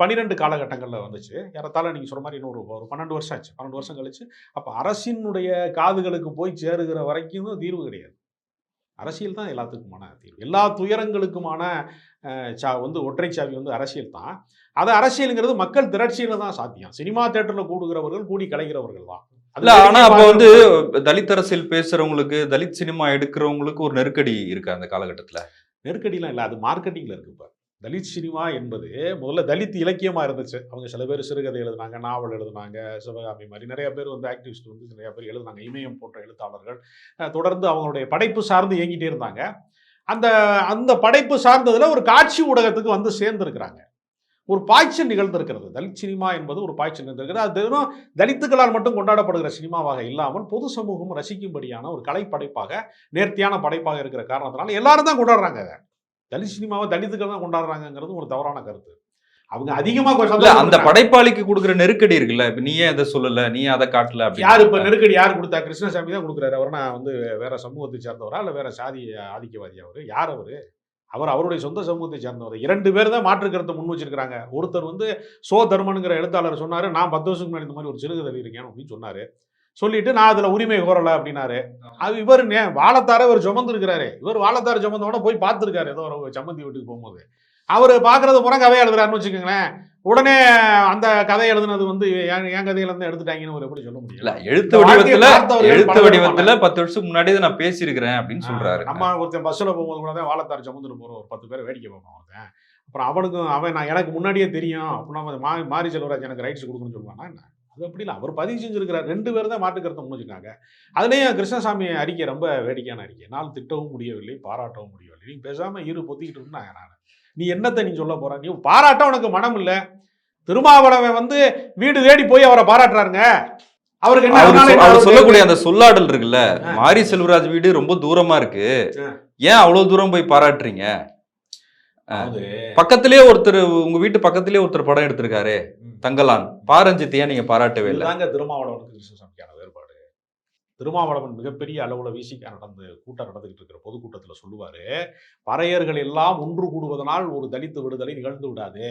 பன்னிரெண்டு காலகட்டங்களில் வந்துச்சு. ஏறத்தாழ நீங்க சொல்ற மாதிரி இன்னொரு ஒரு பன்னெண்டு வருஷம் ஆச்சு. பன்னெண்டு வருஷம் கழிச்சு அப்ப அரசினுடைய காதுகளுக்கு போய் சேருகிற வரைக்கும் தீர்வு கிடையாது. அரசியல் தான் எல்லாத்துக்குமான தீர்வு. எல்லா துயரங்களுக்குமான சா வந்து ஒற்றை சாவி வந்து அரசியல் தான். அது அரசியலுங்கிறது மக்கள் திரட்சியில தான் சாத்தியம். சினிமா தேட்டர்ல கூடுகிறவர்கள் கூடி கலைகிறவர்கள் தான். இல்ல ஆனா அப்ப வந்து தலித் அரசியல் பேசுறவங்களுக்கு தலித் சினிமா எடுக்கிறவங்களுக்கு ஒரு நெருக்கடி இருக்கு அந்த காலகட்டத்துல? நெருக்கடிலாம் இல்லை. அது மார்க்கெட்டிங்கில் இருக்கு இப்போ. தலித் சினிமா என்பது முதல்ல தலித் இலக்கியமாக இருந்துச்சு. அவங்க சில பேர் சிறுகதை எழுதுனாங்க நாவல் எழுதுனாங்க சிவகாமி மாதிரி. நிறைய பேர் வந்து ஆக்டிவிஸ்ட் வந்து நிறைய பேர் எழுதுனாங்க. இமயம் போன்ற எழுத்தாளர்கள். தொடர்ந்து அவங்களுடைய படைப்பு சார்ந்து இயங்கிட்டே இருந்தாங்க. அந்த அந்த படைப்பு சார்ந்ததில் ஒரு காட்சி ஊடகத்துக்கு வந்து சேர்ந்துருக்கிறாங்க. ஒரு பாய்ச்சல் நிகழ்ந்திருக்கிறது. தலித் சினிமா என்பது ஒரு பாய்ச்சல் நிகழ்ந்திருக்கிறது. அது வெறும் தலித்துக்களால் மட்டும் கொண்டாடப்படுகிற சினிமாவாக இல்லாமல் பொது சமூகம் ரசிக்கும்படியான ஒரு கலை படைப்பாக நேர்த்தியான படைப்பாக இருக்கிற காரணத்தினால எல்லாரும் தான் கொண்டாடுறாங்க அதை. தலித் சினிமாவை தலித்துக்கள் தான் கொண்டாடுறாங்கிறது ஒரு தவறான கருத்து. அவங்க அதிகமா கொஞ்சம் இல்ல அந்த படைப்பாளிக்கு கொடுக்குற நெருக்கடி இருக்குல்ல இப்ப நீ ஏன் இதை சொல்லல நீ அதை காட்டல யார் இப்ப நெருக்கடி யார் கொடுத்தா? கிருஷ்ணசாமி தான் கொடுக்குறாரு. அவர் நான் வந்து வேற சமூகத்தை சேர்ந்தவரா இல்ல வேற சாதி ஆதிக்கவாதி அவரு? யார் அவரு? அவர் அவருடைய சொந்த சமூகத்தை சேர்ந்தவர். இரண்டு பேர் தான் மாற்று கருத்தை முன் வச்சிருக்காங்க ஒருத்தர் வந்து சோ தர்மனுங்கிற எழுத்தாளர் சொன்னாரு நான் பத்து வருஷத்துக்கு முன்னாடி இந்த மாதிரி ஒரு சிறுகதை இருக்கேன் அப்படின்னு சொன்னாரு. சொல்லிட்டு நான் அதுல உரிமை கோரல அப்படின்னாரு. அது இவர் வாழைத்தார இவர் சுமந்து இருக்கிறாரு இவர் வாழைத்தார சுமந்தோட போய் பார்த்துருக்காரு. ஏதோ ஒரு சம்மந்தி வீட்டுக்கு போகும்போது. அவர் பார்க்கறது புறம் கதை எழுதுறாருன்னு வச்சுக்கோங்களேன். உடனே அந்த கதை எழுதுனது வந்து என் என் கதையில இருந்து எடுத்துட்டாங்கன்னு ஒரு எப்படி சொல்ல முடியும்? எழுத்து வடிவத்துல எழுத்து பேர் வடிவத்துல பத்து வருஷத்துக்கு முன்னாடி இதை நான் பேசியிருக்கிறேன் அப்படின்னு சொல்றாரு. நம்ம ஒருத்தன் பஸ்ஸில் போகும்போது கூட தான் வாழைத்தார் சுமந்துட்டு போகிற ஒரு பத்து பேர் வேடிக்கை பார்ப்பான் ஒருத்தன். அப்புறம் அவனுக்கும் அவன் நான் எனக்கு முன்னாடியே தெரியும். அப்படின்னா அவன் மா மாரி செல்வராஜ் எனக்கு ரைட்ஸ் கொடுக்கணும்னு சொல்லுவானா என்ன? அது அப்படி இல்லை. அவர் பதிவு செஞ்சிருக்கிறார். ரெண்டு பேர் தான் மாட்டுக்கருத்தை முடிஞ்சுக்காங்க அதுலேயும் கிருஷ்ணசாமி அறிக்கை ரொம்ப வேடிக்கையான அறிக்கை நாள் திட்டவும் முடியவில்லை பாராட்டவும் முடியவில்லை. நீ பேசாமல் இரு பொத்திக்கிட்டு இருந்தாங்க நான் நீ என்னத்தை நீ சொல்ல போற? நீ பாராட்ட உனக்கு மனம் இல்லை. திருமாவளவன் வந்து வீடு தேடி போய் அவரை பாராட்டுறாருங்க. அவருக்கு என்ன சொல்லக்கூடிய அந்த சொல்லாடல் இருக்குல்ல. மாரி செல்வராஜ் வீடு ரொம்ப தூரமா இருக்கு. ஏன் அவ்வளவு தூரம் போய் பாராட்டுறீங்க? அதாவது, பக்கத்திலேயே ஒருத்தர் உங்க வீட்டு பக்கத்திலேயே ஒருத்தர் படம் எடுத்திருக்காரு. தங்கலான் பாரஞ்சித்தியை நீங்கள் நீங்க பாராட்டவே இல்லை. இதுதாங்க திருமாவளவனுக்கு கிருஷ்ணசாமிக்கான வேறுபாடு. திருமாவளவன் மிகப்பெரிய அளவுல வீசிக்க நடந்து கூட்டம் நடந்துகிட்டு இருக்கிற பொதுக்கூட்டத்துல சொல்லுவாரு பறையர்கள் எல்லாம் ஒன்று கூடுவதனால் ஒரு தலித்து விடுதலை நிகழ்ந்து விடாது.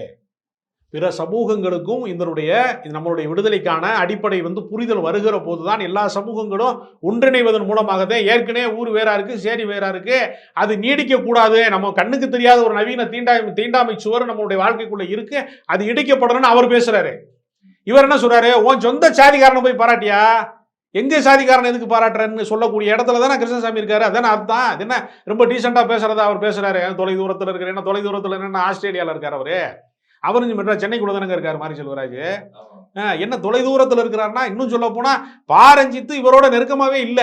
பிற சமூகங்களுக்கும் இதனுடைய இது நம்மளுடைய விடுதலைக்கான அடிப்படை வந்து புரிதல் வருகிற போது தான் எல்லா சமூகங்களும் ஒன்றிணைவதன் மூலமாகத்தான் ஏற்கனவே ஊர் வேறா இருக்கு சேரி வேறா இருக்கு. அது நீடிக்கக்கூடாது நம்ம கண்ணுக்கு தெரியாத ஒரு நவீன தீண்டா தீண்டாமை சுவர் நம்மளுடைய வாழ்க்கைக்குள்ள இருக்கு. அது இடிக்கப்படணும்னு அவர் பேசுறாரு. இவர் என்ன சொல்றாரு? உன் சொந்த சாதிக்காரனை போய் பாராட்டியா? எங்கே சாதிக்காரன் எதுக்கு பாராட்டுறன்னு சொல்லக்கூடிய இடத்துல தானே கிருஷ்ணசாமி இருக்காரு. அதான அர்த்தம். அது என்ன ரொம்ப டீசெண்டாக பேசுறதா அவர் பேசுறாரு. தொலை தூரத்தில் இருக்கிற என்ன தொலை தூரத்தில் என்னென்ன ஆஸ்திரேலியாவில் இருக்கார் அவரு. அவரு மெட்ரா சென்னைக்குள்ள தானங்க இருக்காரு மாரி செல்வராஜ். ஆஹ், என்ன தொலை தூரத்துல இருக்கிறாருன்னா இன்னும் சொல்ல போனா பாரஞ்சித்து இவரோட நெருக்கமாவே இல்ல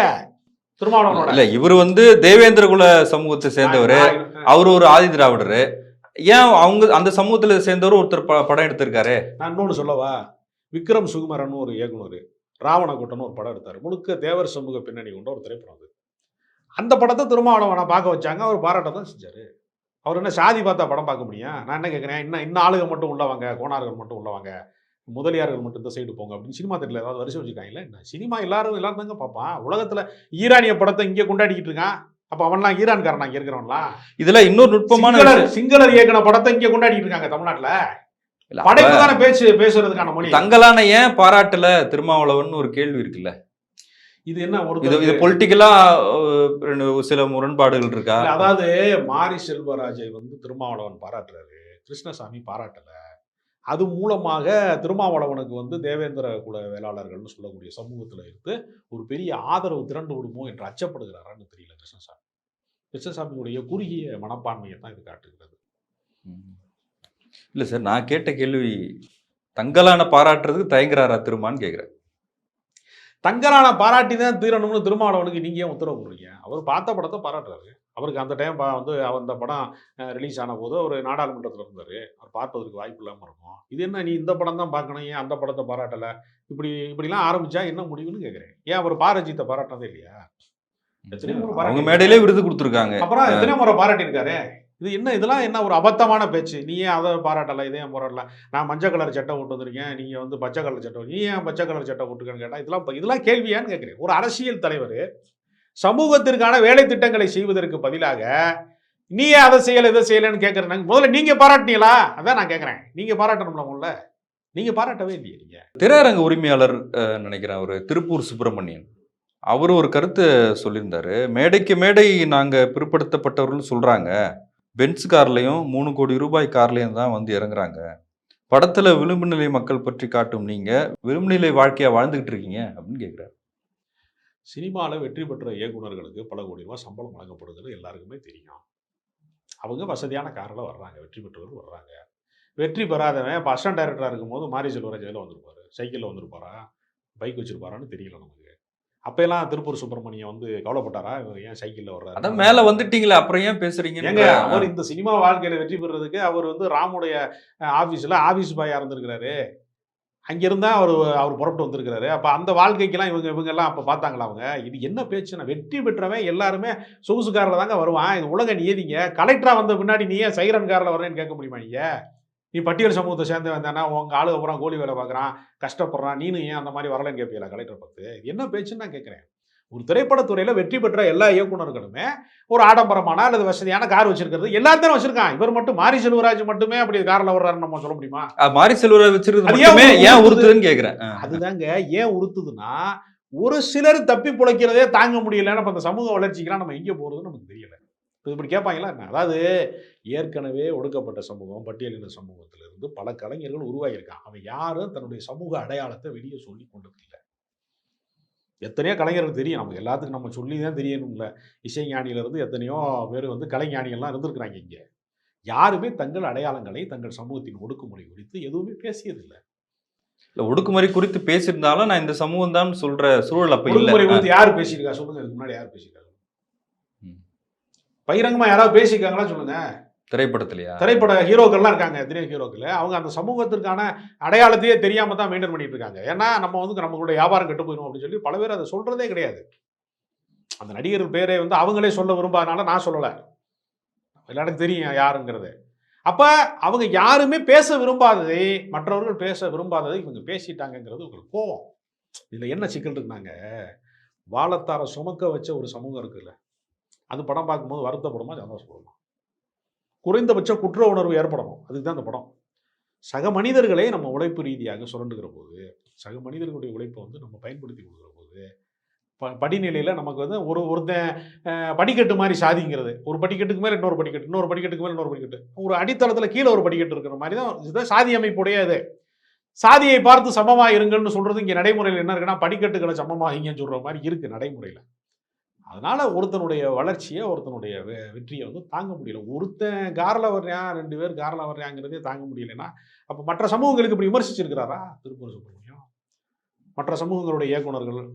திருமாவளவனோட. இல்ல இவர் வந்து தேவேந்திர குல சமூகத்தை சேர்ந்தவர். அவர் ஒரு ஆதி திராவிடரு. ஏன் அவங்க அந்த சமூகத்துல சேர்ந்தவர் ஒருத்தர் படம் எடுத்திருக்காரு? நான் இன்னொன்று சொல்லவா? விக்ரம் சுகுமரன் ஒரு இயக்குனர். ராவணக்கூட்டம்னு ஒரு படம் எடுத்தார். முழுக்க தேவர் சமூக பின்னணி கொண்ட ஒரு திரைப்படம் அது. அந்த படத்தை திருமாவளவனை பார்க்க வச்சாங்க. அவர் பாராட்ட தான் செஞ்சாரு. அவர் என்ன சாதி பார்த்தா படம் பார்க்க முடியும்? நான் என்ன கேட்குறேன்? இன்னும் இன்னும் ஆளுங்க மட்டும் உள்ளவாங்க கோணார்கள் மட்டும் உள்ளவாங்க முதலியார்கள் மட்டும் இந்த சைடு போங்க அப்படின்னு சினிமா தேட்டரில் ஏதாவது வரிசை வச்சுருக்காங்களே? என்ன சினிமா எல்லாரும் எல்லாரும் தாங்க பார்ப்பான். உலகத்தில் ஈரானிய படத்தை இங்கே கொண்டாடிக்கிட்டு இருக்கான். அப்ப அவன்லாம் ஈரான்காரன் இங்க இருக்கிறவன்லாம் இதுல இன்னொரு நுட்பமான சிங்களர் இயக்குன படத்தை இங்க கொண்டாடிட்டு இருக்காங்க தமிழ்நாட்டுல. படைப்பு தானே பேச்சு பேசுறதுக்கான மொழி? தங்கலான ஏன் பாராட்டல திருமாவளவன் ஒரு கேள்வி இருக்குல்ல? இது என்ன ஒரு இது பொலிட்டிக்கலா சில முரண்பாடுகள் இருக்கா? அதாவது மாரி செல்வராஜை வந்து திருமாவளவன் பாராட்டுறாரு. கிருஷ்ணசாமி பாராட்டல. அது மூலமாக திருமாவளவனுக்கு வந்து தேவேந்திர குல வேளாளர்கள்னு சொல்லக்கூடிய சமூகத்துல இருந்து ஒரு பெரிய ஆதரவு திரண்டு விடுமோ என்று அச்சப்படுகிறாரான்னு தெரியல கிருஷ்ணசாமி. கிருஷ்ணசாமியுடைய குறுகிய மனப்பான்மையை தான் இது காட்டுகிறது. இல்ல சார் நான் கேட்ட கேள்வி தங்கலான பாராட்டுறதுக்கு தயங்குறாரா திருமான்னு கேக்குறேன். தங்கரான பாராட்டி தான் தீரணும்னு திருமாவளவனுக்கு நீங்க ஏன் உத்தரவு போடுறீங்க அவர் பார்த்த படத்தை பாராட்டுறாரு. அவருக்கு அந்த டைம் வந்து அந்த படம் ரிலீஸ் ஆன போது அவர் நாடாளுமன்றத்தில் இருந்தார். அவர் பார்ப்பதற்கு வாய்ப்பு இல்லாமல் இருக்கும். இது என்ன நீ இந்த படம் தான் பார்க்கணும் ஏன் அந்த படத்தை பாராட்டலை? இப்படி இப்படிலாம் ஆரம்பிச்சா என்ன முடிவுன்னு கேட்குறேன் ஏன் அவர் பாரஜித்தை பாராட்டினதே இல்லையா? மேடையிலே விருது கொடுத்துருக்காங்க. அப்புறம் எத்தனை முறை பாராட்டியிருக்காரு. இது என்ன? இதெல்லாம் என்ன ஒரு அபத்தமான பேச்சு. நீ ஏன் அதை பாராட்டலை இதே ஏன் பாராட்டல? நான் மஞ்சள் கலர் சட்டை போட்டு வந்திருக்கேன். நீங்கள் வந்து பச்சை கலர் சட்டை நீ ஏன் பச்சை கலர் சட்டை போட்டுக்கன்னு கேட்டால் இதெல்லாம் இதெல்லாம் கேள்வியான்னு கேட்குறேன். ஒரு அரசியல் தலைவர் சமூகத்திற்கான வேலை திட்டங்களை செய்வதற்கு பதிலாக நீ ஏன் அதை செய்யலை இதை செய்யலைன்னு கேட்குறேன் முதல்ல நீங்கள் பாராட்டினீங்களா? அதான் நான் கேட்குறேன். நீங்கள் பாராட்டணும்ல முதல்ல நீங்கள் பாராட்டவே இல்லையே நீங்கள் திரையரங்க உரிமையாளர் நினைக்கிறேன் ஒரு திருப்பூர் சுப்பிரமணியன். அவர் ஒரு கருத்து சொல்லியிருந்தாரு. மேடைக்கு மேடை நாங்கள் பிற்படுத்தப்பட்டவர்கள் சொல்கிறாங்க பென்ஸ் கார்லையும் மூணு கோடி ரூபாய் கார்லையும் தான் வந்து இறங்குறாங்க. படத்தில் விளிம்பு நிலை மக்கள் பற்றி காட்டும் நீங்கள் விளிம்பு நிலை வாழ்க்கையாக வாழ்ந்துகிட்டு இருக்கீங்க அப்படின்னு கேட்குறாரு சினிமாவில் வெற்றி பெற்ற இயக்குனர்களுக்கு பல கோடி ரூபாய் சம்பளம் வழங்கப்படுதுன்னு எல்லாருக்குமே தெரியும். அவங்க வசதியான காரில் வர்றாங்க வெற்றி பெற்றவர்கள் வர்றாங்க. வெற்றி பெறாதவன் இப்போ அசிஸ்டன்ட் டைரக்டராக இருக்கும்போது மாரி செல்வராஜ் வந்திருப்பார் வந்திருப்பாரு. சைக்கிளில் வந்திருப்பாரா? பைக் வச்சுருப்பாரான்னு தெரியல நமக்கு. அப்போல்லாம் திருப்பூர் சுப்பிரமணியம் வந்து கவலைப்பட்டாரா? இவர் ஏன் சைக்கிளில் வர்றாரு? அதான் மேல வந்துட்டீங்களே அப்புறம் ஏன் பேசுறீங்க ஏங்க அவர் இந்த சினிமா வாழ்க்கையில வெற்றி பெறதுக்கு அவர் வந்து ராமுடைய ஆஃபீஸில் ஆஃபீஸ் பாயா இருந்திருக்கிறாரு. அங்கிருந்தா அவர் அவர் புறப்பட்டு வந்திருக்கிறாரு. அப்போ அந்த வாழ்க்கைக்கெல்லாம் இவங்க இவங்க எல்லாம் அப்போ பார்த்தாங்களா அவங்க? இது என்ன பேச்சுன்னா வெற்றி பெற்றவன் எல்லாருமே சொகுசு காரில் தாங்க வருவான். இது உலக நியதிங்க கலெக்டரா வந்த பின்னாடி நீ ஏன் சைரன் காரில் வரேன்னு கேட்க முடியுமா நீங்க? நீ பட்டியல் சமூகத்தை சேர்ந்தவன் தானே உங்க ஆளு அப்புறம் கோழி வேலை பார்க்குறான் கஷ்டப்படுறான் நீனு ஏன் அந்த மாதிரி வரலன்னு கேட்பீங்களா கலெக்டர் பார்த்து இது என்ன பேச்சுன்னு நான் கேட்குறேன் ஒரு திரைப்படத்துறையில வெற்றி பெற்ற எல்லா இயக்குனர்களுமே ஒரு ஆடம்பரமான அல்லது வசதியான கார் வச்சிருக்கிறது எல்லாத்தையும் வச்சிருக்கான் இவர் மட்டும் மாரி செல்வராஜ் மட்டுமே அப்படி கார்ல வர்றாருன்னு நம்ம சொல்ல முடியுமா? மாரி செல்வரை வச்சிருக்கிறது ஏன்? உறுத்துதுன்னு கேக்குறேன். அஹ். அதுதாங்க ஏன் உறுத்துதுன்னா ஒரு சிலர் தப்பி பிழைக்கிறதே தாங்க முடியலன்னு அப்ப அந்த சமூக வளர்ச்சிக்கெல்லாம் நம்ம எங்கே போறதுன்னு நமக்கு தெரியல. இப்ப இப்படி கேட்பாங்களா என்ன? அதாவது ஏற்கனவே ஒடுக்கப்பட்ட சமூகம் பட்டியலின சமூகத்திலிருந்து பல கலைஞர்கள் உருவாகியிருக்கான் அவன் யாரும் தன்னுடைய சமூக அடையாளத்தை வெளியே சொல்லி கொண்டது இல்லை எத்தனையோ கலைஞர்கள் தெரியும். நமக்கு எல்லாத்துக்கும் நம்ம சொல்லி தான் தெரியணும்ல. இசைஞானியிலிருந்து எத்தனையோ பேர் வந்து கலைஞானிகள்லாம் இருந்திருக்கிறாங்க இங்கே. யாருமே தங்கள் அடையாளங்களை தங்கள் சமூகத்தின் ஒடுக்குமுறை குறித்து எதுவுமே பேசியதில்லை. இல்ல ஒடுக்குமுறை குறித்து பேசியிருந்தாலும் நான் இந்த சமூகம் தான் சொல்ற சூழல் அப்ப ஒடுக்குமுறை குறித்து யார் பேசியிருக்கா? சொல்லுங்க இதுக்கு முன்னாடி யார் பேசியிருக்காங்க? ம். பகிரங்கமா யாராவது பேசியிருக்காங்களா சொல்லுங்க? திரைப்படத்திலையா? திரைப்பட ஹீரோக்கள்லாம் இருக்காங்க எத்தனையோ ஹீரோக்கள். அவங்க அந்த சமூகத்திற்கான அடையாளத்தையே தெரியாம தான் மெயின்டைன் பண்ணிட்டு இருக்காங்க. ஏன்னா நம்ம வந்து நம்மளுடைய வியாபாரம் கெட்டு போயிடும் அப்படின்னு சொல்லி பல பேர் அதை சொல்றதே கிடையாது. அந்த நடிகர் பேரை வந்து அவங்களே சொல்ல விரும்பாதனால நான் சொல்லலை. எல்லாருக்கும் தெரியும் யாருங்கிறது. அப்போ அவங்க யாருமே பேச விரும்பாததை மற்றவர்கள் பேச விரும்பாததை இவங்க பேசிட்டாங்கங்கிறது உங்களுக்கு கோவம். இதில் என்ன சிக்கல் இருக்குனாங்க? வாழத்தார சுமக்க வச்ச ஒரு சமூகம் இருக்குல்ல. அது படம் பார்க்கும்போது வருத்தப்படுமா சந்தோஷப்படுமா குறைந்தபட்ச குற்ற உணர்வு ஏற்படணும். அதுக்கு தான் அந்த படம். சக மனிதர்களை நம்ம உழைப்பு ரீதியாக சுரண்டுகிற போது சக மனிதர்களுடைய உழைப்பை வந்து நம்ம பயன்படுத்தி கொடுக்குற போது ப படிநிலையில் நமக்கு வந்து ஒரு ஒருத்தன் படிக்கட்டு மாதிரி சாதிங்கிறது. ஒரு படிக்கட்டுக்கு மேலே இன்னொரு படிக்கட்டு இன்னொரு படிக்கட்டுக்கு மேலே இன்னொரு படிக்கட்டு. ஒரு அடித்தளத்தில் கீழே ஒரு படிக்கட்டு இருக்கிற மாதிரி தான் இதுதான் சாதி அமைப்புடைய இது. சாதியை பார்த்து சமமாக இருங்கள்னு சொல்கிறது இங்கே நடைமுறையில் என்ன இருக்குன்னா படிக்கட்டுகளை சமமாகிங்கன்னு சொல்கிற மாதிரி இருக்குது நடைமுறையில். அதனால் ஒருத்தனுடைய வளர்ச்சியை ஒருத்தனுடைய வெ- வெற்றியை வந்து தாங்க முடியல. ஒருத்தன் காரில் வர்றான் ரெண்டு பேர் காரில் வர்றாங்கிறதே தாங்க முடியலைன்னா அப்போ மற்ற சமூகங்களுக்கு இப்படி விமர்சிச்சிருக்கிறாரா? திருப்பூர் சுப்பிரமணியம். மற்ற சமூகங்களுடைய இயக்குனர்கள்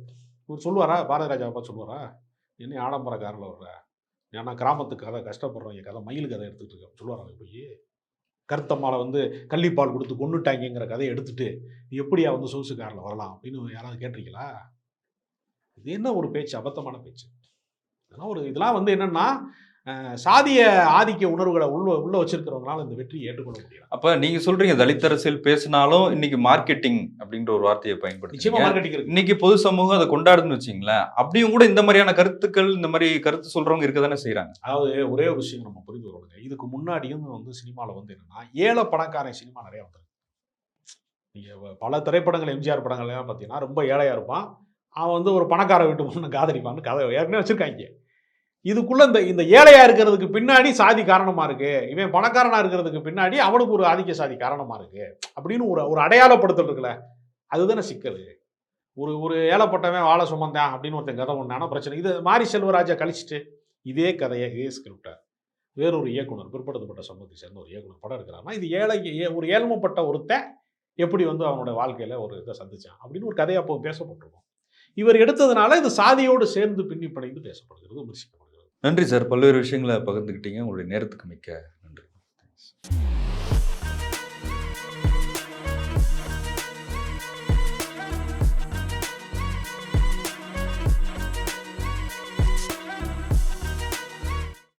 இவர் சொல்லுவாரா? பாரதிராஜாவை ராஜாப்பா சொல்லுவாரா? என்ன ஆடம்பர காரில் வர்ற ஏன்னா கிராமத்து கதை கஷ்டப்படுறவங்க கதை மயில் கதை எடுத்துட்டு இருக்க சொல்லுவாராங்க போய்? கருத்தம்மாவை வந்து கள்ளிப்பால் கொடுத்து கொண்டுட்டாங்கிற கதையை எடுத்துட்டு நீ எப்படியா வந்து சொகுசு காரில் வரலாம்? அப்படின்னு யாராவது கேட்டிருக்கீங்களா? இது என்ன ஒரு பேச்சு அபத்தமான பேச்சு. இதெல்லாம் ஒரு இதெல்லாம் வந்து என்னன்னா சாதிய ஆதிக்க உணர்வுகளை உள்ள உள்ள வச்சிருக்கிறவங்களால இந்த வெற்றியை ஏற்றுக்கொள்ள முடியல. அப்ப நீங்க சொல்றீங்க தலித் அரசியல் பேசினாலும் இன்னைக்கு மார்க்கெட்டிங் அப்படின்ற ஒரு வார்த்தையை பயன்படுத்தி இன்னைக்கு பொது சமூகம் அதை கொண்டாடுதுன்னு வச்சுங்களேன் அப்படியும் கூட இந்த மாதிரியான கருத்துக்கள் இந்த மாதிரி கருத்து சொல்றவங்க இருக்க தானே செய்யறாங்க அதாவது ஒரே ஒரு விஷயம் நம்ம புரிந்து கொள்ளுங்க இதுக்கு முன்னாடியும் வந்து சினிமாவில் வந்து என்னன்னா ஏழை பணக்காரன் சினிமா நிறைய வந்துருக்கு. நீங்கள் பல திரைப்படங்கள் எம்ஜிஆர் படங்கள் எல்லாம் பார்த்தீங்கன்னா ரொம்ப ஏழையாக இருப்பான். அவன் வந்து ஒரு பணக்கார வீட்டு பொண்ணு காதலிப்பான்னு கதை ஏற்கனவே வச்சுருக்காங்க. இதுக்குள்ள இந்த இந்த ஏழையா இருக்கிறதுக்கு பின்னாடி சாதி காரணமாக இருக்கு. இவன் பணக்காரனாக இருக்கிறதுக்கு பின்னாடி அவனுக்கு ஒரு ஆதிக்க சாதி காரணமாக இருக்கு. அப்படின்னு ஒரு ஒரு அடையாளப்படுத்தல் இருக்குல்ல. அதுதானே சிக்கல். ஒரு ஒரு ஏழைப்பட்டவன் வாழை சுமந்தான் அப்படின்னு ஒருத்தன் கதை ஒன்றான பிரச்சனை. இது மாரி செல்வராஜா கழிச்சிட்டு இதே கதையை இதே ஸ்கிரிப்டை வேறொரு இயக்குனர் பிற்படுத்தப்பட்ட சமூகத்தை சேர்ந்த ஒரு இயக்குனர் படம் எடுக்கிறாருன்னா இது ஏழை ஏ- ஒரு ஏழ்மைப்பட்ட ஒருத்தன் எப்படி வந்து அவனோட வாழ்க்கையில் ஒரு இதை சந்திச்சான் அப்படின்னு ஒரு கதையை அப்போ பேசப்பட்டிருக்கோம். இவர் எடுத்ததுனால இது சாதியோடு சேர்ந்து பின்னி பிணைந்து பேசப்படுகிறது விமர்சிக்கப்படுகிறது. நன்றி சார். பல்வேறு விஷயங்களை பகிர்ந்துக்கிட்டீங்க. உங்களுடைய நேரத்துக்கு மிக்க நன்றி.